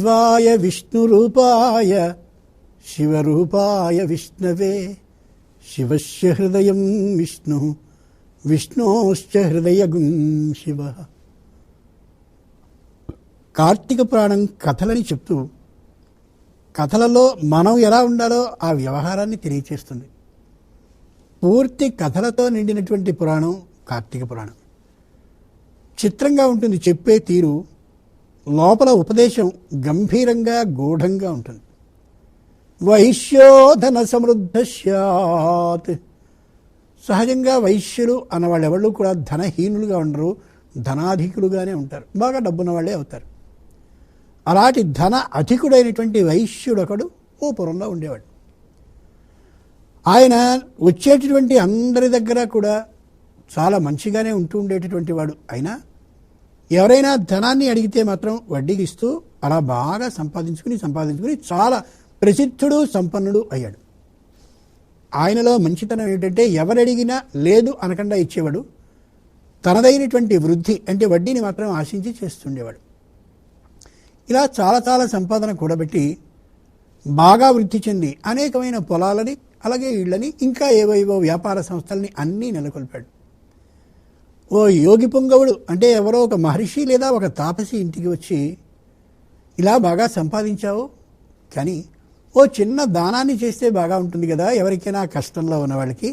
శివాయ విష్ణురూపాయ శివరూపాయ విష్ణవే. శివస్య హృదయం విష్ణు విష్ణోశ్చ హృదయగుం శివ. కార్తీక పురాణం కథలని చెప్తూ కథలలో మనం ఎలా ఉండాలో ఆ వ్యవహారాన్ని తెలియచేస్తుంది. పూర్తి కథలతో నిండినటువంటి పురాణం కార్తీక పురాణం. చిత్రంగా ఉంటుంది చెప్పే తీరు లోపల ఉపదేశం గంభీరంగా గూఢంగా ఉంటుంది. వైశ్యోధన సమృద్ధ స్యాత్. సహజంగా వైశ్యులు అన్న వాళ్ళెవళ్ళు కూడా ధనహీనులుగా ఉండరు ధనాధికులుగానే ఉంటారు. బాగా డబ్బున్న వాళ్ళే అవుతారు. అలాంటి ధన అధికుడైనటువంటి వైశ్యుడు ఒకడు ఓ పురంలో ఉండేవాడు. ఆయన వచ్చేటటువంటి అందరి దగ్గర కూడా చాలా మంచిగానే ఉంటూ ఉండేటటువంటి వాడు అయినా ఎవరైనా ధనాన్ని అడిగితే మాత్రం వడ్డీకి ఇస్తూ అలా బాగా సంపాదించుకుని సంపాదించుకుని చాలా ప్రసిద్ధుడు సంపన్నుడు అయ్యాడు. ఆయనలో మంచితనం ఏంటంటే ఎవరడిగినా లేదు అనకుండా ఇచ్చేవాడు. తనదైనటువంటి వృద్ధి అంటే వడ్డీని మాత్రం ఆశించి చేస్తుండేవాడు. ఇలా చాలా చాలా సంపాదన కూడబెట్టి బాగా వృద్ధి చెంది అనేకమైన పొలాలని అలాగే ఇళ్ళని ఇంకా ఏవేవో వ్యాపార సంస్థల్ని అన్నీ నెలకొల్పాడు. ఓ యోగి పొంగవుడు. అంటే ఎవరో ఒక మహర్షి లేదా ఒక తాపసి ఇంటికి వచ్చి ఇలా బాగా సంపాదించావు? కానీ ఓ చిన్న దానాన్ని చేస్తే బాగా ఉంటుంది కదా ఎవరికైనా కష్టంలో ఉన్న వాళ్ళకి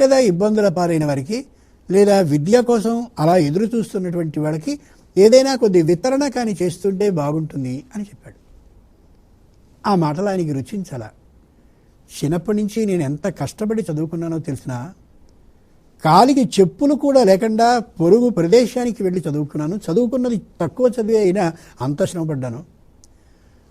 లేదా ఇబ్బందుల పాలైన వారికి లేదా విద్య కోసం అలా ఎదురు చూస్తున్నటువంటి వాళ్ళకి ఏదైనా కొద్ది వితరణ కానీ చేస్తుంటే బాగుంటుంది అని చెప్పాడు. ఆ మాటలు ఆయనకి రుచించాల. చిన్నప్పటి నుంచి నేను ఎంత కష్టపడి చదువుకున్నానో తెలిసినా కాలికి చెప్పులు కూడా లేకుండా పొరుగు ప్రదేశానికి వెళ్ళి చదువుకున్నాను. చదువుకున్నది తక్కువ చదివే అయినా అంత శ్రమపడ్డాను.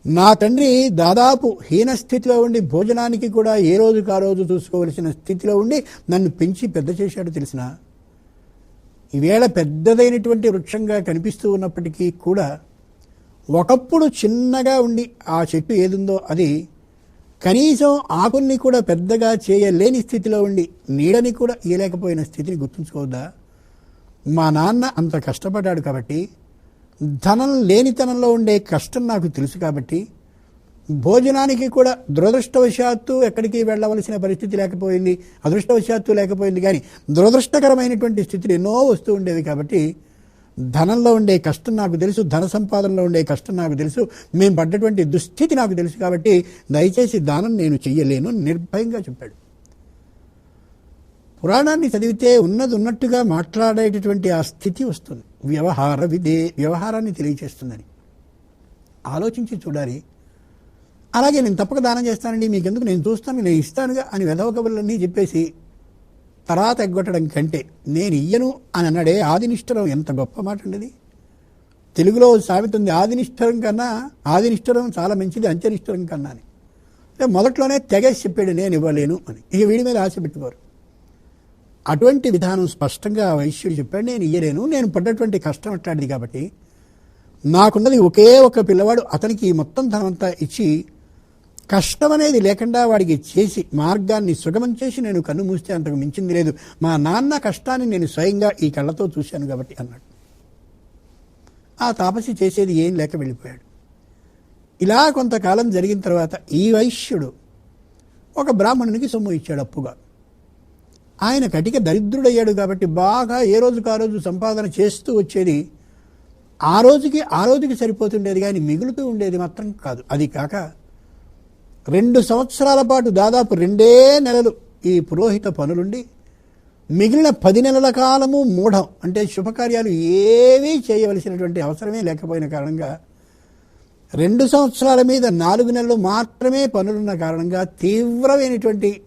నా తండ్రి దాదాపు హీన స్థితిలో ఉండి భోజనానికి కూడా ఏ రోజుకు ఆ రోజు చూసుకోవలసిన స్థితిలో ఉండి నన్ను పెంచి పెద్ద చేశాడు తెలిసిన. ఈవేళ పెద్దదైనటువంటి వృక్షంగా కనిపిస్తూ ఉన్నప్పటికీ కూడా ఒకప్పుడు చిన్నగా ఉండి ఆ చెట్టు ఏదుందో అది కనీసం ఆకుల్ని కూడా పెద్దగా చేయలేని స్థితిలో ఉండి నీడని కూడా ఇయలేకపోయిన స్థితిని గుర్తుంచుకోవద్దా? మా నాన్న అంత కష్టపడ్డాడు కాబట్టి ధనం లేనితనంలో ఉండే కష్టం నాకు తెలుసు కాబట్టి భోజనానికి కూడా దురదృష్టవశాత్తు ఎక్కడికి వెళ్ళవలసిన పరిస్థితి లేకపోయింది అదృష్టవశాత్తు లేకపోయింది కానీ దురదృష్టకరమైనటువంటి స్థితిలో ఎన్నో వస్తూ ఉండేవి కాబట్టి ధనంలో ఉండే కష్టం నాకు తెలుసు ధన సంపాదనలో ఉండే కష్టం నాకు తెలుసు మేము పడ్డటువంటి దుస్థితి నాకు తెలుసు కాబట్టి దయచేసి దానం నేను చెయ్యలేను నిర్భయంగా చెప్పాడు. పురాణాన్ని చదివితే ఉన్నది ఉన్నట్టుగా మాట్లాడేటటువంటి ఆ స్థితి వస్తుంది. వ్యవహార విదే వ్యవహారాన్ని తెలియచేస్తుందని. ఆలోచించి చూడాలి. అలాగే నేను తప్పక దానం చేస్తానండి మీకెందుకు? నేను చూస్తాను నేను ఇస్తానుగా అని వెధవ కబుర్లన్నీ చెప్పేసి తర్వాత ఎగ్గొట్టడం కంటే నేను ఇయ్యను అని అన్నాడే ఆదినిష్టరం. ఎంత గొప్ప మాట అండి తెలుగులో ఓ సామెత ఉంది ఆదినిష్టరం కన్నా ఆదినిష్టరం చాలా మంచిది అంత్యనిష్టరం కన్నా అని. మొదట్లోనే తెగేసి చెప్పాడు నేను ఇవ్వలేను అని. ఇక వీడి మీద ఆశ పెట్టుకోరు. అటువంటి విధానం స్పష్టంగా వైశ్యుడు చెప్పాడు నేను ఇయ్యలేను నేను పడ్డటువంటి కష్టం అట్లాంటిది కాబట్టి నాకున్నది ఒకే ఒక పిల్లవాడు అతనికి మొత్తం ధనమంతా ఇచ్చి కష్టం అనేది లేకుండా వాడికి చేసి మార్గాన్ని సుగమం చేసి నేను కన్ను మూస్తే అంతకు మించింది లేదు. మా నాన్న కష్టాన్ని నేను స్వయంగా ఈ కళ్ళతో చూశాను కాబట్టి అన్నాడు. ఆ తాపసి చేసేది ఏం లేక వెళ్ళిపోయాడు. ఇలా కొంతకాలం జరిగిన తర్వాత ఈ వైశ్యుడు ఒక బ్రాహ్మణునికి సొమ్ము ఇచ్చాడు అప్పుగా. ఆయన కటిక దరిద్రుడయ్యాడు కాబట్టి బాగా ఏ రోజుకు ఆ రోజు సంపాదన చేస్తూ వచ్చేది ఆ రోజుకి ఆ రోజుకి సరిపోతుండేది కానీ మిగులుతూ ఉండేది మాత్రం కాదు. అది కాక రెండు సంవత్సరాల పాటు దాదాపు రెండే నెలలు ఈ పురోహిత పనులుండి మిగిలిన పది నెలల కాలము మూఢం. అంటే శుభకార్యాలు ఏవీ చేయవలసినటువంటి అవసరమే లేకపోయిన కారణంగా రెండు సంవత్సరాల మీద నాలుగు నెలలు మాత్రమే పనులున్న కారణంగా తీవ్రమైనటువంటి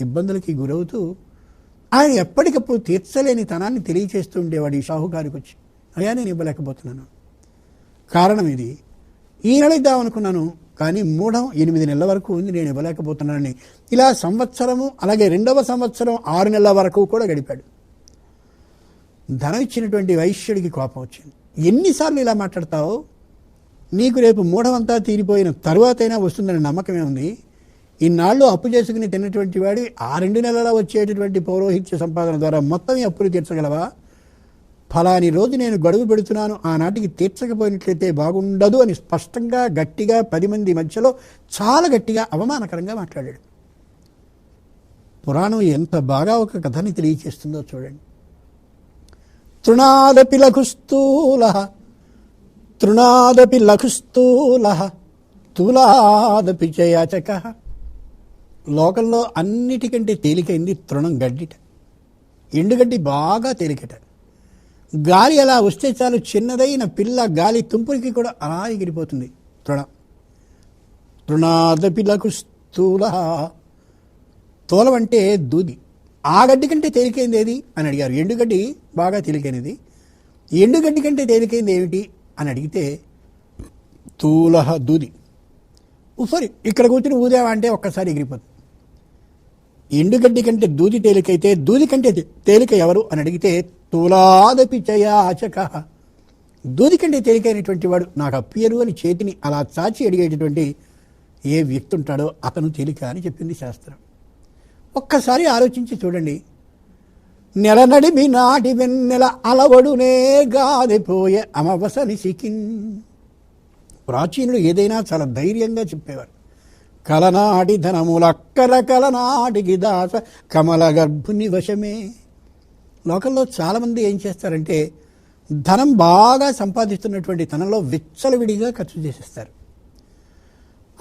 ఇబ్బందులకి గురవుతూ ఆయన ఎప్పటికప్పుడు తీర్చలేని తనాన్ని తెలియచేస్తూ ఉండేవాడు ఈ షాహుకారికి వచ్చి అయ్యా నేను ఇవ్వలేకపోతున్నాను. కారణం ఇది. ఈ నెల ఇద్దామనుకున్నాను. కానీ మూఢం ఎనిమిది నెలల వరకు ఉంది నేను ఇవ్వలేకపోతున్నానని. ఇలా సంవత్సరము అలాగే రెండవ సంవత్సరం ఆరు నెలల వరకు కూడా గడిపాడు. ధనం ఇచ్చినటువంటి వైశ్యుడికి కోపం వచ్చింది. ఎన్నిసార్లు ఇలా మాట్లాడతావు? నీకు రేపు మూఢమంతా తీరిపోయిన తర్వాతైనా వస్తుందనే నమ్మకమే ఉంది. ఇన్నాళ్ళు అప్పు చేసుకుని తిన్నటువంటి వాడి ఆ రెండు నెలల వచ్చేటటువంటి పౌరోహిత్య సంపాదన ద్వారా మొత్తం అప్పులు తీర్చగలవా? ఫలాని రోజు నేను గడువు పెడుతున్నాను ఆనాటికి తీర్చకపోయినట్లయితే బాగుండదు అని స్పష్టంగా గట్టిగా పది మంది మధ్యలో చాలా గట్టిగా అవమానకరంగా మాట్లాడాడు. పురాణం ఎంత బాగా ఒక కథని తెలియచేస్తుందో చూడండి. తృణాదపి లఘుస్థూల తృణాదపి లఘుస్థూల తులాదపి చయాచక లోకంలో అన్నిటికంటే తేలికైంది తృణం గడ్డిట. ఎండుగడ్డి బాగా తేలికట. గాలి అలా వస్తే చాలు చిన్నదైన పిల్ల గాలి తుంపురికి కూడా అలా ఎగిరిపోతుంది. తృణ. తృణం తృణాదపిలకు స్థూల. తోలం అంటే దూది. ఆ గడ్డి కంటే తేలికైంది ఏది? అని అడిగారు. ఎండుగడ్డి బాగా తేలికైనది. ఎండుగడ్డి కంటే తేలికైంది ఏమిటి? అని అడిగితే తూలహ దూది. సారీ ఇక్కడ కూర్చుని ఊదేవా అంటే ఒక్కసారి ఎగిరిపోతుంది. ఎండుగడ్డి కంటే దూది తేలికైతే దూది కంటే తేలిక ఎవరు అని అడిగితే తులాదపి చయాచక. దూది కంటే తేలికైనటువంటి వాడు నాకు అప్పియరు అని చేతిని అలా చాచి అడిగేటటువంటి ఏ వ్యక్తి ఉంటాడో అతను తేలిక అని చెప్పింది శాస్త్రం. ఒక్కసారి ఆలోచించి చూడండి. నెల నడిమి నాటి వెన్నెల అలవడునే గాదిపోయే అమవసని సికిన్ ప్రాచీనులు ఏదైనా చాలా ధైర్యంగా చెప్పేవారు. కలనాటి ధనములక్కర కలనాటికి దాస కమల గర్భుని వశమే. లోకంలో చాలామంది ఏం చేస్తారంటే ధనం బాగా సంపాదిస్తున్నటువంటి తనలో విచ్చలవిడిగా ఖర్చు చేసేస్తారు.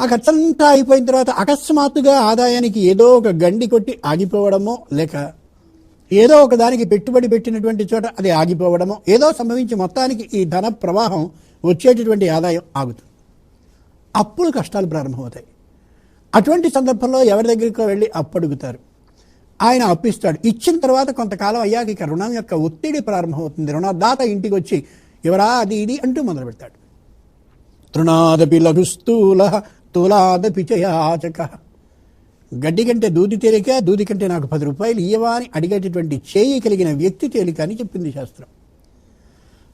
ఆ ఖర్చంతా అయిపోయిన తర్వాత అకస్మాత్తుగా ఆదాయానికి ఏదో ఒక గండి కొట్టి ఆగిపోవడమో లేక ఏదో ఒక దానికి పెట్టుబడి పెట్టినటువంటి చోట అది ఆగిపోవడమో ఏదో సంభవించి మొత్తానికి ఈ ధన ప్రవాహం వచ్చేటటువంటి ఆదాయం ఆగుతుంది. అప్పుడు కష్టాలు ప్రారంభమవుతాయి. అటువంటి సందర్భంలో ఎవరి దగ్గరికో వెళ్ళి అప్పడుగుతారు. ఆయన అప్పిస్తాడు. ఇచ్చిన తర్వాత కొంతకాలం అయ్యాక ఇక రుణం యొక్క ఒత్తిడి ప్రారంభమవుతుంది. రుణదాత ఇంటికి వచ్చి ఎవరా అది ఇది అంటూ మొదలు పెడతాడు తృణాదపి లఘుస్థూల తులాదపి చయాచక గడ్డి కంటే దూది తేలిక దూది కంటే నాకు పది రూపాయలు ఇయ్యవా అని అడిగేటటువంటి చేయి కలిగిన వ్యక్తి తేలిక అని చెప్పింది శాస్త్రం.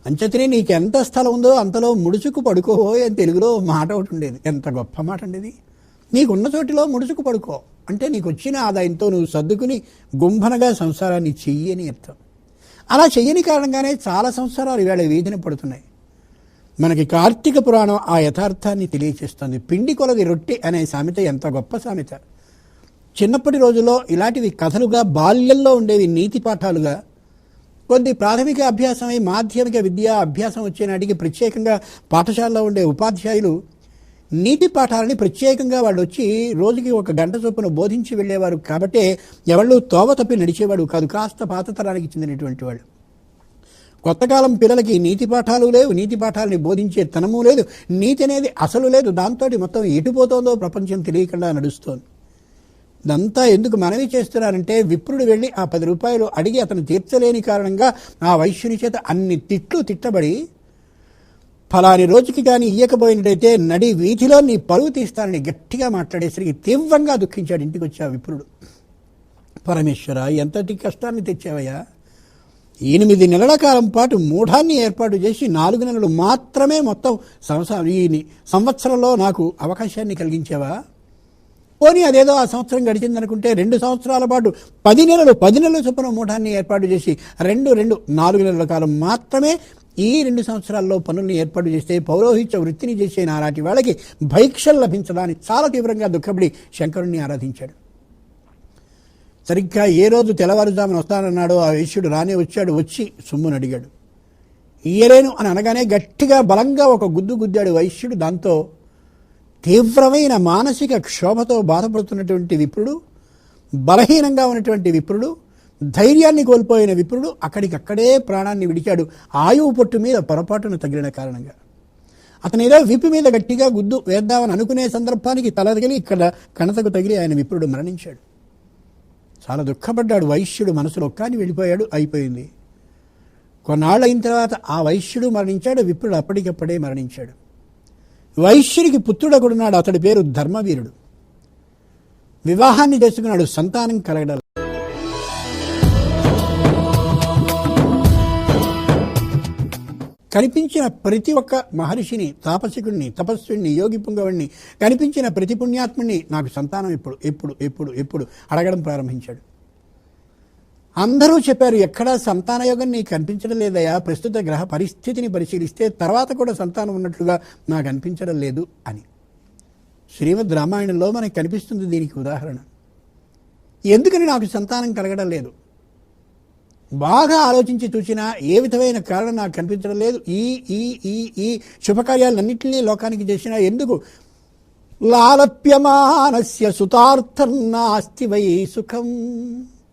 అంచతనే నీకు ఎంత స్థలం ఉందో అంతలో ముడుచుకు పడుకోవో అని తెలుగులో మాట ఒకటి ఉండేది. ఎంత గొప్ప మాట ఉండేది నీకున్న చోటిలో ముడుచుకు పడుకో. అంటే నీకు వచ్చిన ఆదాయంతో నువ్వు సర్దుకుని గుంభనగా సంసారాన్ని చెయ్యి అని అర్థం. అలా చెయ్యని కారణంగానే చాలా సంవత్సరాలు ఇవాళ వీధిన పడుతున్నాయి. మనకి కార్తీక పురాణం ఆ యథార్థాన్ని తెలియచేస్తుంది. పిండి కొలది రొట్టె అనే సామెత ఎంత గొప్ప సామెత. చిన్నప్పటి రోజుల్లో ఇలాంటివి కథలుగా బాల్యంలో ఉండేవి నీతి పాఠాలుగా కొద్ది ప్రాథమిక అభ్యాసమై మాధ్యమిక విద్యా అభ్యాసం వచ్చే నాటికి ప్రత్యేకంగా పాఠశాలలో ఉండే ఉపాధ్యాయులు నీతి పాఠాలని ప్రత్యేకంగా వాళ్ళు వచ్చి రోజుకి ఒక గంట చొప్పున బోధించి వెళ్ళేవారు కాబట్టే ఎవళ్ళు తోవ తప్పి నడిచేవాడు కాదు కాస్త పాత తరానికి చెందినటువంటి వాళ్ళు. కొత్త కాలం పిల్లలకి నీతి పాఠాలు లేవు నీతి పాఠాలని బోధించే తనము లేదు నీతి అనేది అసలు లేదు దాంతో మొత్తం ఎటుపోతుందో ప్రపంచం తెలియకుండా నడుస్తోంది. ఇదంతా ఎందుకు మనవి చేస్తున్నారంటే విప్రుడు వెళ్ళి ఆ పది రూపాయలు అడిగి అతను తీర్చలేని కారణంగా ఆ వైశ్యుని చేత అన్ని తిట్లు తిట్టబడి ఫలాని రోజుకి కానీ ఇయ్యకపోయినట్టయితే నడి వీధిలో నీ పరువు తీస్తానని గట్టిగా మాట్లాడేసరికి తీవ్రంగా దుఃఖించాడు ఇంటికి వచ్చా విప్రుడు పరమేశ్వర ఎంతటి కష్టాన్ని తెచ్చావయ్యా? ఎనిమిది నెలల కాలం పాటు మూఢాన్ని ఏర్పాటు చేసి నాలుగు నెలలు మాత్రమే మొత్తం సంవత్సరం ఈ సంవత్సరంలో నాకు అవకాశాన్ని కలిగించావా? పోనీ అదేదో ఆ సంవత్సరం గడిచిందనుకుంటే రెండు సంవత్సరాల పాటు పది నెలలు పది నెలల చొప్పున మూఢాన్ని ఏర్పాటు చేసి రెండు రెండు నాలుగు నెలల కాలం మాత్రమే ఈ రెండు సంవత్సరాల్లో పనుల్ని ఏర్పాటు చేస్తే పౌరోహిత్య వృత్తిని చేసే నానాటి వాళ్ళకి భైక్షలు లభించడానికి చాలా తీవ్రంగా దుఃఖపడి శంకరుణ్ణి ఆరాధించాడు. సరిగ్గా ఏ రోజు తెల్లవారుజామున వస్తానన్నాడో ఆ వైశ్యుడు రానే వచ్చాడు వచ్చి సొమ్మును అడిగాడు. ఇయ్యలేను అని అనగానే గట్టిగా బలంగా ఒక గుద్దు గుద్దాడు వైశ్యుడు. దాంతో తీవ్రమైన మానసిక క్షోభతో బాధపడుతున్నటువంటి విప్రుడు బలహీనంగా ఉన్నటువంటి విప్రుడు ధైర్యాన్ని కోల్పోయిన విప్రుడు అక్కడికక్కడే ప్రాణాన్ని విడిచాడు. ఆయువు పొట్టు మీద పొరపాటును తగిలిన కారణంగా. అతని ఏదో విప్పు మీద గట్టిగా గుద్దు వేద్దామని అనుకునే సందర్భానికి తల తగిలి ఇక్కడ కణతకు తగిలి ఆయన విప్రుడు మరణించాడు. చాలా దుఃఖపడ్డాడు. వైశ్యుడు మనసులో కానీ వెళ్ళిపోయాడు. అయిపోయింది. కొన్నాళ్ళు అయిన తర్వాత ఆ వైశ్యుడు మరణించాడు. విప్రుడు అప్పటికప్పుడే మరణించాడు. వైశ్యుడికి పుత్రుడొకడున్నాడు. అతడి పేరు ధర్మవీరుడు. వివాహాన్ని చేసుకున్నాడు. సంతానం కలగడం కనిపించిన ప్రతి ఒక్క మహర్షిని తాపసికుడిని తపస్సుని యోగి పుంగవుడిని కనిపించిన ప్రతి పుణ్యాత్ముడిని నాకు సంతానం ఎప్పుడు ఎప్పుడు ఎప్పుడు ఎప్పుడు అడగడం ప్రారంభించాడు. అందరూ చెప్పారు ఎక్కడా సంతానయోగం నీకు కనిపించడం లేదయా ప్రస్తుత గ్రహ పరిస్థితిని పరిశీలిస్తే తర్వాత కూడా సంతానం ఉన్నట్లుగా నాకు అనిపించడం లేదు అని. శ్రీమద్ రామాయణంలో మనకు కనిపిస్తుంది దీనికి ఉదాహరణ. ఎందుకని నాకు సంతానం కలగడం లేదు? బాగా ఆలోచించి చూసినా ఏ విధమైన కారణం నాకు కనిపించడం లేదు. ఈ ఈ ఈ ఈ శుభకార్యాలన్నింటినీ లోకానికి చేసినా ఎందుకు? లాలప్యమానస్య సుతార్థం నాస్తి వై సుఖం.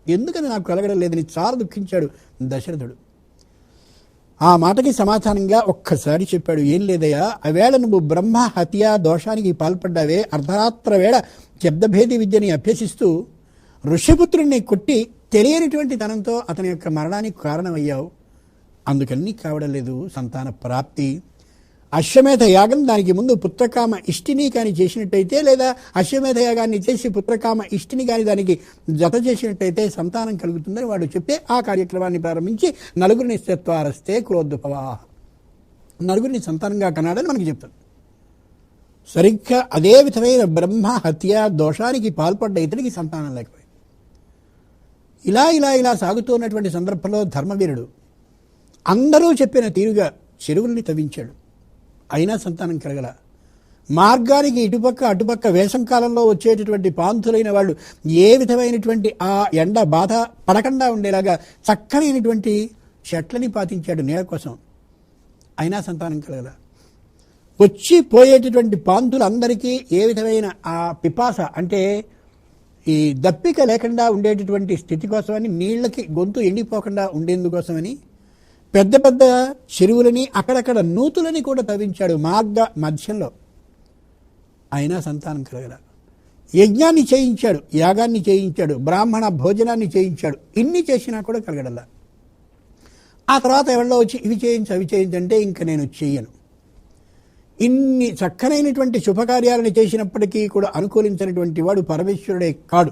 ఎందుకని నాకు కలగడం లేదని చాలా దుఃఖించాడు దశరథుడు. ఆ మాటకి సమాధానంగా ఒక్కసారి చెప్పాడు ఏం లేదయ్యా ఆవేళ నువ్వు బ్రహ్మ హత్య దోషానికి పాల్పడ్డావే. అర్ధరాత్ర వేళ శబ్దభేది విద్యని అభ్యసిస్తూ ఋషిపుత్రుణ్ణి కొట్టి తెలియనిటువంటి తనంతో అతని యొక్క మరణానికి కారణమయ్యావు. అందుకన్నీ కావడం లేదు సంతాన ప్రాప్తి. అశ్వమేధ యాగం దానికి ముందు పుత్రకామ ఇష్టిని కానీ చేసినట్టయితే లేదా అశ్వమేధ యాగాన్ని చేసి పుత్రకామ ఇష్టిని కానీ దానికి జత చేసినట్టయితే సంతానం కలుగుతుందని వాడు చెప్పే ఆ కార్యక్రమాన్ని ప్రారంభించి నలుగురిని స్థత్వారస్తే క్రోద్భవా నలుగురిని సంతానంగా కనాడని మనకి చెప్తాడు. సరిగ్గా అదే విధమైన బ్రహ్మ హత్య దోషానికి పాల్పడ్డ ఇతనికి సంతానం లేకపోయింది. ఇలా ఇలా ఇలా సాగుతున్నటువంటి సందర్భంలో ధర్మవీరుడు అందరూ చెప్పిన తీరుగా చెరువుల్ని తవ్వించాడు. అయినా సంతానం కలగల. మార్గానికి ఇటుపక్క అటుపక్క వేసం కాలంలో వచ్చేటటువంటి పాంతులైన వాళ్ళు ఏ విధమైనటువంటి ఆ ఎండ బాధ పడకుండా ఉండేలాగా చక్కనైనటువంటి చెట్లని పాతించాడు నీళ్ళ కోసం. అయినా సంతానం కలగల. వచ్చి పోయేటటువంటి పాంతులందరికీ ఏ విధమైన ఆ పిపాస అంటే ఈ దప్పిక లేకుండా ఉండేటటువంటి స్థితి కోసమని నీళ్ళకి గొంతు ఎండిపోకుండా ఉండేందుకోసమని పెద్ద పెద్ద చెరువులని అక్కడక్కడ నూతులని కూడా తవ్వించాడు మార్గ మధ్యంలో. అయినా సంతానం కలగల. యజ్ఞాన్ని చేయించాడు యాగాన్ని చేయించాడు బ్రాహ్మణ భోజనాన్ని చేయించాడు. ఇన్ని చేసినా కూడా కలగడలా. ఆ తర్వాత ఎవరిలో వచ్చి ఇవి చేయించు అవి చేయించంటే ఇంక నేను చెయ్యను. ఇన్ని చక్కనైనటువంటి శుభకార్యాలను చేసినప్పటికీ కూడా అనుకూలించినటువంటి వాడు పరమేశ్వరుడే కాడు.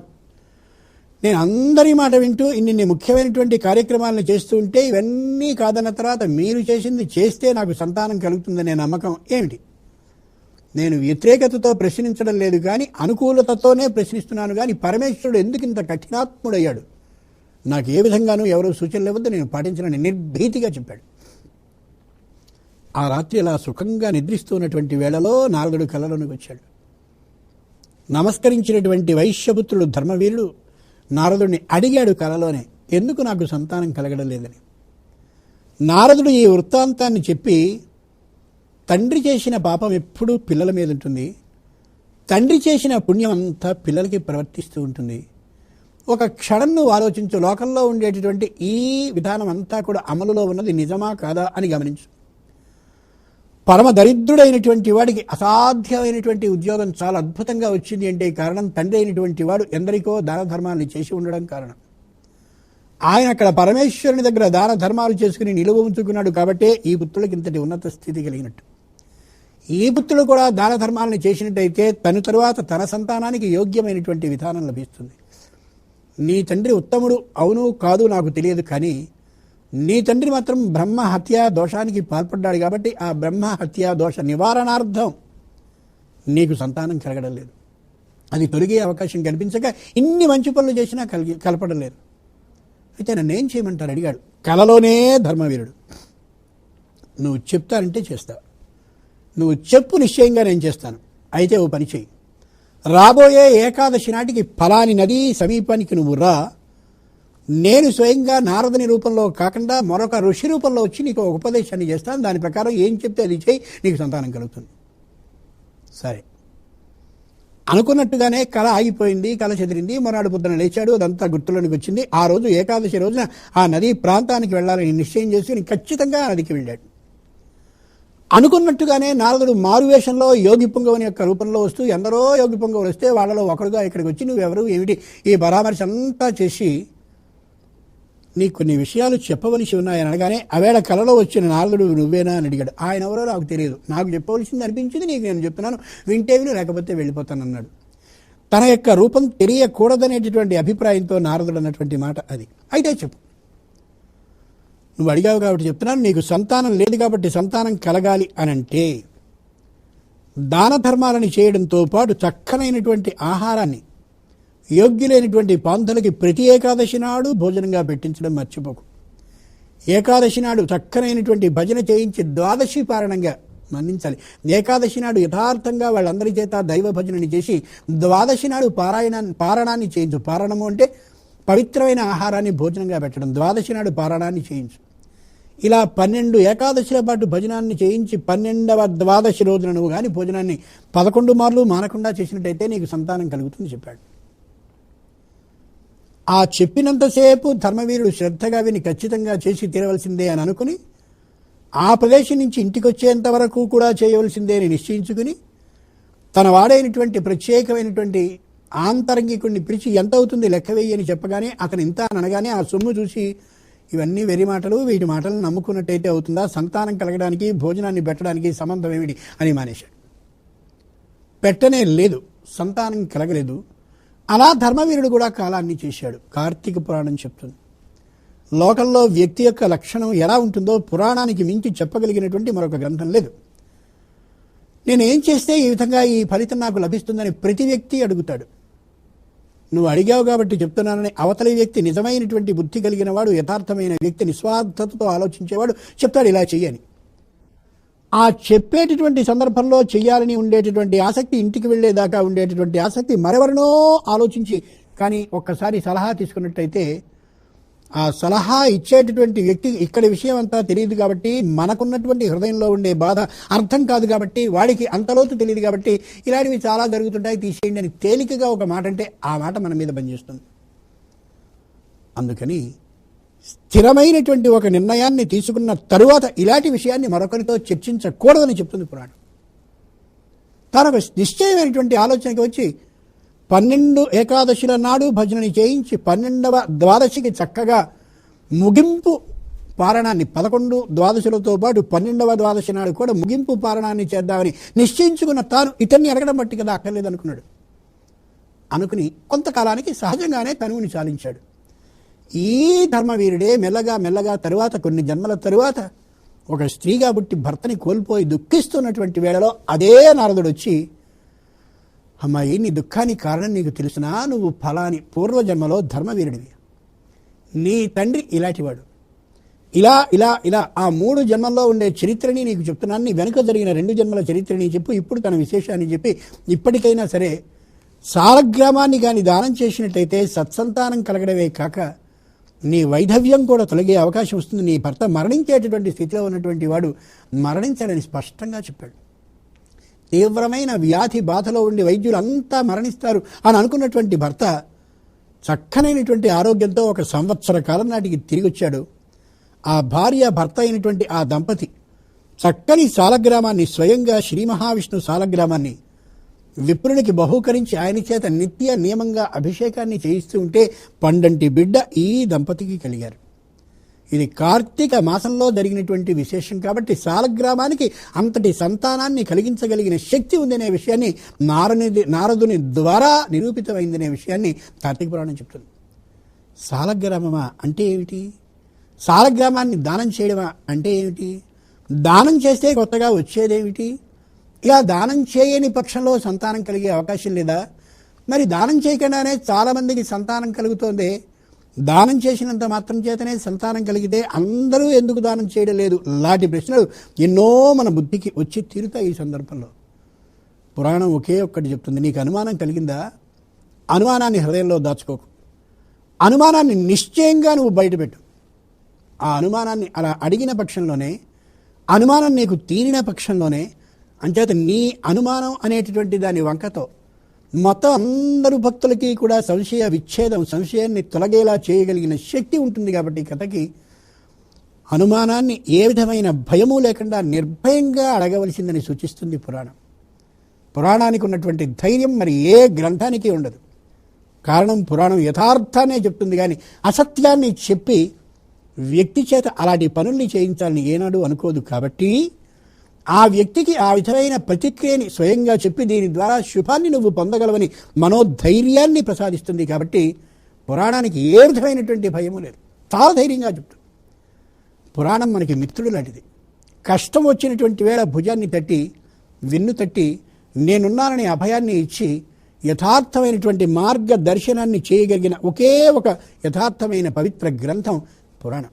నేను అందరి మాట వింటూ ఇన్ని ముఖ్యమైనటువంటి కార్యక్రమాలను చేస్తూ ఉంటే ఇవన్నీ కాదన్న తర్వాత మీరు చేసింది చేస్తే నాకు సంతానం కలుగుతుందనే నమ్మకం ఏమిటి? నేను వ్యతిరేకతతో ప్రశ్నించడం లేదు కానీ అనుకూలతతోనే ప్రశ్నిస్తున్నాను కానీ పరమేశ్వరుడు ఎందుకు ఇంత కఠినాత్ముడయ్యాడు? నాకు ఏ విధంగానూ ఎవరో సూచనలు ఇవ్వద్దు. నేను పాటించనని నిర్భీతిగా చెప్పాడు. ఆ రాత్రి అలా సుఖంగా నిద్రిస్తున్నటువంటి వేళలో నారదుడు కలలోనికి వచ్చాడు. నమస్కరించినటువంటి వైశ్యపుత్రుడు ధర్మవీరుడు నారదుడిని అడిగాడు కలలోనే ఎందుకు నాకు సంతానం కలగడం లేదని? నారదుడు ఈ వృత్తాంతాన్ని చెప్పి తండ్రి చేసిన పాపం ఎప్పుడూ పిల్లల మీద ఉంటుంది. తండ్రి చేసిన పుణ్యం అంతా పిల్లలకి ప్రవర్తిస్తూ ఉంటుంది. ఒక క్షణం నువ్వు ఆలోచించు లోకంలో ఉండేటటువంటి ఈ విధానం అంతా కూడా అమలులో ఉన్నది నిజమా కాదా అని గమనించు. పరమ దరిద్రుడైనటువంటి వాడికి అసాధ్యమైనటువంటి ఉద్యోగం చాలా అద్భుతంగా వచ్చింది అంటే కారణం తండ్రి అయినటువంటి వాడు ఎందరికో దాన ధర్మాన్ని చేసి ఉండడం కారణం. ఆయన అక్కడ పరమేశ్వరుని దగ్గర దాన ధర్మాలు చేసుకుని నిలువ ఉంచుకున్నాడు కాబట్టే ఈ పుత్రుడికి ఇంతటి ఉన్నత స్థితి కలిగినట్టు. ఈ పుత్రుడు కూడా దాన ధర్మాలను చేసినట్టయితే తను తరువాత తన సంతానానికి యోగ్యమైనటువంటి విధానం లభిస్తుంది. నీ తండ్రి ఉత్తముడు అవును కాదు నాకు తెలియదు కానీ నీ తండ్రి మాత్రం బ్రహ్మ హత్య దోషానికి పాల్పడ్డాడు కాబట్టి ఆ బ్రహ్మ హత్యా దోష నివారణార్థం నీకు సంతానం కలగడం లేదు అది తొలగే అవకాశం కనిపించక ఇన్ని మంచి పనులు చేసినా కలిగి కలపడం లేదు అయితే నన్ను ఏం చేయమంటారు? అడిగాడు. కలలోనే ధర్మవీరుడు. నువ్వు చెప్తానంటే చేస్తా. నువ్వు చెప్పు నిశ్చయంగా నేను చేస్తాను. అయితే ఓ పని చెయ్యి. రాబోయే ఏకాదశి నాటికి ఫలాని నది సమీపానికి నువ్వు రా. నేను స్వయంగా నారదుని రూపంలో కాకుండా మరొక ఋషి రూపంలో వచ్చి నీకు ఒక ఉపదేశాన్ని చేస్తాను. దాని ప్రకారం ఏం చెప్తే అది చేయి నీకు సంతానం కలుగుతుంది. సరే. అనుకున్నట్టుగానే కళ ఆగిపోయింది కళ చెదిరింది. మొన్నాడు పొద్దున లేచాడు అదంతా గుర్తులోనికి వచ్చింది. ఆ రోజు ఏకాదశి రోజున ఆ నదీ ప్రాంతానికి వెళ్ళాలని నిశ్చయం చేసుకుని ఖచ్చితంగా ఆ నదికి వెళ్ళాడు. అనుకున్నట్టుగానే నారదుడు మారువేషంలో యోగి పొంగవని యొక్క రూపంలో వస్తూ ఎందరో యోగి పొంగవులు వస్తే వాళ్ళలో ఒకరుగా ఇక్కడికి వచ్చి నువ్వెవరు? ఏమిటి? ఈ పరామర్శ అంతా చేసి నీకు కొన్ని విషయాలు చెప్పవలసి ఉన్నాయని అనగానే అవేళ కలలో వచ్చిన నారదుడు నువ్వేనా? అని అడిగాడు. ఆయన ఎవరో నాకు తెలియదు. నాకు చెప్పవలసింది అనిపించింది నీకు నేను చెప్తున్నాను. వింటే విను లేకపోతే వెళ్ళిపోతాను అన్నాడు తన యొక్క రూపం తెలియకూడదనేటటువంటి అభిప్రాయంతో నారదుడు అన్నటువంటి మాట అది. అయితే చెప్పు. నువ్వు అడిగావు కాబట్టి చెప్తున్నాను. నీకు సంతానం లేదు కాబట్టి సంతానం కలగాలి అని అంటే దాన ధర్మాలని చేయడంతో పాటు చక్కనైనటువంటి ఆహారాన్ని యోగ్యులైనటువంటి పాంతులకి ప్రతి ఏకాదశి నాడు భోజనంగా పెట్టించడం మర్చిపోకు. ఏకాదశి నాడు చక్కనైనటువంటి భజన చేయించి ద్వాదశి పారణంగా మన్నించాలి. ఏకాదశి నాడు యథార్థంగా వాళ్ళందరి చేత దైవ భజనని చేసి ద్వాదశి నాడు పారాయణాన్ని పారణాన్ని చేయించు. పారణము అంటే పవిత్రమైన ఆహారాన్ని భోజనంగా పెట్టడం. ద్వాదశి నాడు పారాయణాన్ని చేయించు. ఇలా పన్నెండు ఏకాదశిల పాటు భజనాన్ని చేయించి పన్నెండవ ద్వాదశి రోజున నువ్వు కానీ భోజనాన్ని పదకొండు మార్లు మానకుండా చేసినట్టయితే నీకు సంతానం కలుగుతుంది చెప్పాడు. ఆ చెప్పినంతసేపు ధర్మవీరుడు శ్రద్ధగా విని ఖచ్చితంగా చేసి తీరవలసిందే అని అనుకుని ఆ ప్రదేశం నుంచి ఇంటికి వచ్చేంత వరకు కూడా చేయవలసిందే అని నిశ్చయించుకుని తన వాడైనటువంటి ప్రత్యేకమైనటువంటి ఆంతరంగికుడిని పిలిచి ఎంత అవుతుంది లెక్క వెయ్యి అని చెప్పగానే అతను ఇంత అని అనగానే ఆ సొమ్ము చూసి ఇవన్నీ వెరి మాటలు వీటి మాటలను నమ్ముకున్నట్టయితే అవుతుందా? సంతానం కలగడానికి భోజనాన్ని పెట్టడానికి సంబంధం ఏమిటి? అని మానేశాడు. పెట్టనే లేదు. సంతానం కలగలేదు. అలా ధర్మవీరుడు కూడా కాలాన్ని చేశాడు. కార్తీక పురాణం చెప్తుంది. లోకంలో వ్యక్తి యొక్క లక్షణం ఎలా ఉంటుందో పురాణానికి మించి చెప్పగలిగినటువంటి మరొక గ్రంథం లేదు. నేను ఏం చేస్తే ఈ విధంగా ఈ ఫలితం నాకు లభిస్తుందని ప్రతి వ్యక్తి అడుగుతాడు. నువ్వు అడిగావు కాబట్టి చెప్తున్నానని అవతలి వ్యక్తి నిజమైనటువంటి బుద్ధి కలిగిన వాడు యథార్థమైన వ్యక్తి నిస్వార్థతతో ఆలోచించేవాడు చెప్తాడు ఇలా చెయ్యని. ఆ చెప్పేటటువంటి సందర్భంలో చేయాలని ఉండేటటువంటి ఆసక్తి ఇంటికి వెళ్ళేదాకా ఉండేటటువంటి ఆసక్తి మరెవరినో ఆలోచించి కానీ ఒక్కసారి సలహా తీసుకున్నట్టయితే ఆ సలహా ఇచ్చేటటువంటి వ్యక్తి ఇక్కడ విషయం అంతా తెలియదు కాబట్టి మనకున్నటువంటి హృదయంలో ఉండే బాధ అర్థం కాదు కాబట్టి వాడికి అంతలోతు తెలియదు కాబట్టి ఇలాంటివి చాలా జరుగుతుంటాయి తీసేయండి అని తేలికగా ఒక మాట అంటే ఆ మాట మన మీద పనిచేస్తుంది. అందుకని స్థిరమైనటువంటి ఒక నిర్ణయాన్ని తీసుకున్న తరువాత ఇలాంటి విషయాన్ని మరొకరితో చర్చించకూడదని చెప్తుంది పురాణం. తనకు నిశ్చయమైనటువంటి ఆలోచనకి వచ్చి పన్నెండు ఏకాదశుల నాడు భజనని చేయించి పన్నెండవ ద్వాదశికి చక్కగా ముగింపు పారణాన్ని పదకొండు ద్వాదశులతో పాటు పన్నెండవ ద్వాదశి నాడు కూడా ముగింపు పారణాన్ని చేద్దామని నిశ్చయించుకున్న తాను ఇతన్ని అడగడం బట్టి కదా అక్కర్లేదు అనుకున్నాడు అనుకుని కొంతకాలానికి సహజంగానే తనువుని చాలించాడు. ఈ ధర్మవీరుడే మెల్లగా మెల్లగా తరువాత కొన్ని జన్మల తరువాత ఒక స్త్రీగా పుట్టి భర్తని కోల్పోయి దుఃఖిస్తున్నటువంటి వేళలో అదే నారదుడు వచ్చి అమ్మాయి నీ దుఃఖానికి కారణం నీకు తెలిసినా? నువ్వు ఫలాని పూర్వజన్మలో ధర్మవీరుడివి. నీ తండ్రి ఇలాంటివాడు. ఇలా ఇలా ఇలా ఆ మూడు జన్మల్లో ఉండే చరిత్రని నీకు చెప్తున్నాను. నీ వెనుక జరిగిన రెండు జన్మల చరిత్రని చెప్పు. ఇప్పుడు తన విశేషాన్ని చెప్పి ఇప్పటికైనా సరే సాలగ్రామాన్ని కానీ దానం చేసినట్టయితే సత్సంతానం కలగడమే కాక నీ వైధవ్యం కూడా తొలగే అవకాశం వస్తుంది. నీ భర్త మరణించేటటువంటి స్థితిలో ఉన్నటువంటి వాడు మరణించాడని స్పష్టంగా చెప్పాడు. తీవ్రమైన వ్యాధి బాధలో ఉండి వైద్యులు అంతా మరణిస్తారు అని అనుకున్నటువంటి భర్త చక్కనైనటువంటి ఆరోగ్యంతో ఒక సంవత్సర కాలం నాటికి తిరిగి వచ్చాడు. ఆ భార్య భర్త అయినటువంటి ఆ దంపతి చక్కని సాలగ్రామాన్ని స్వయంగా శ్రీ మహావిష్ణు సాలగ్రామాన్ని విప్రునికి బహూకరించి ఆయన చేత నిత్య నియమంగా అభిషేకాన్ని చేయిస్తూ ఉంటే పండంటి బిడ్డ ఈ దంపతికి కలిగారు. ఇది కార్తీక మాసంలో జరిగినటువంటి విశేషం కాబట్టి సాలగ్రామానికి అంతటి సంతానాన్ని కలిగించగలిగిన శక్తి ఉందనే విషయాన్ని నారని నారదుని ద్వారా నిరూపితమైందనే విషయాన్ని కార్తీక పురాణం చెప్తుంది. సాలగ్రామమా అంటే ఏమిటి? సాలగ్రామాన్ని దానం చేయడమా అంటే ఏమిటి? దానం చేస్తే కొత్తగా వచ్చేదేమిటి? ఇలా దానం చేయని పక్షంలో సంతానం కలిగే అవకాశం లేదా? మరి దానం చేయకుండానే చాలామందికి సంతానం కలుగుతోంది. దానం చేసినంత మాత్రం చేతనే సంతానం కలిగితే అందరూ ఎందుకు దానం చేయడం లేదు? లాంటి ప్రశ్నలు ఎన్నో మన బుద్ధికి వచ్చి తీరుతాయి ఈ సందర్భంలో. పురాణం ఒకే ఒక్కటి చెప్తుంది నీకు అనుమానం కలిగిందా? అనుమానాన్ని హృదయంలో దాచుకోకు. అనుమానాన్ని నిశ్చయంగా నువ్వు బయటపెట్టు. ఆ అనుమానాన్ని అలా అడిగిన పక్షంలోనే అనుమానం నీకు తీరిన పక్షంలోనే అంచేత నీ అనుమానం అనేటటువంటి దాని వంకతో. మొత్తం అందరు భక్తులకి కూడా సంశయ విచ్ఛేదం సంశయాన్ని తొలగేలా చేయగలిగిన శక్తి ఉంటుంది కాబట్టి ఈ కథకి అనుమానాన్ని ఏ విధమైన భయము లేకుండా నిర్భయంగా అడగవలసిందని సూచిస్తుంది పురాణం. పురాణానికి ఉన్నటువంటి ధైర్యం మరి ఏ గ్రంథానికి ఉండదు. కారణం పురాణం యథార్థాన్నే చెప్తుంది కానీ అసత్యాన్ని చెప్పి వ్యక్తి చేత అలాంటి పనుల్ని చేయించాలని ఏనాడు అనుకోదు కాబట్టి ఆ వ్యక్తికి ఆ విధమైన ప్రతిక్రియని స్వయంగా చెప్పి దీని ద్వారా శుభాన్ని నువ్వు పొందగలవని మనోధైర్యాన్ని ప్రసాదిస్తుంది కాబట్టి పురాణానికి ఏ విధమైనటువంటి భయము లేదు. చాలా ధైర్యంగా చెప్తుంది పురాణం మనకి మిత్రుడు లాంటిది. కష్టం వచ్చినటువంటి వేళ భుజాన్ని తట్టి వెన్ను తట్టి నేనున్నానని అభయాన్ని ఇచ్చి యథార్థమైనటువంటి మార్గదర్శనాన్ని చేయగలిగిన ఒకే ఒక యథార్థమైన పవిత్ర గ్రంథం పురాణం.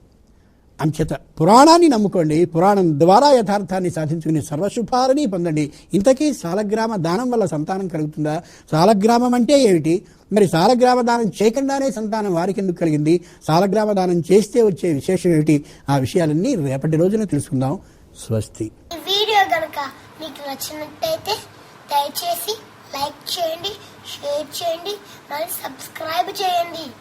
అంచేత పురాణాన్ని నమ్ముకోండి. పురాణం ద్వారా యథార్థాన్ని సాధించుకుని సర్వశుభాలని పొందండి. ఇంతకీ సాలగ్రామ దానం వల్ల సంతానం కలుగుతుందా? సాలగ్రామం అంటే ఏమిటి? మరి సాలగ్రామ దానం చేయకుండానే సంతానం వారికి ఎందుకు కలిగింది? సాలగ్రామ దానం చేస్తే వచ్చే విశేషం ఏమిటి? ఆ విషయాలన్నీ రేపటి రోజున తెలుసుకుందాం. స్వస్తి. వీడియో కనుక మీకు నచ్చినట్టయితే దయచేసి లైక్ చేయండి షేర్ చేయండి మరి సబ్స్క్రైబ్ చేయండి.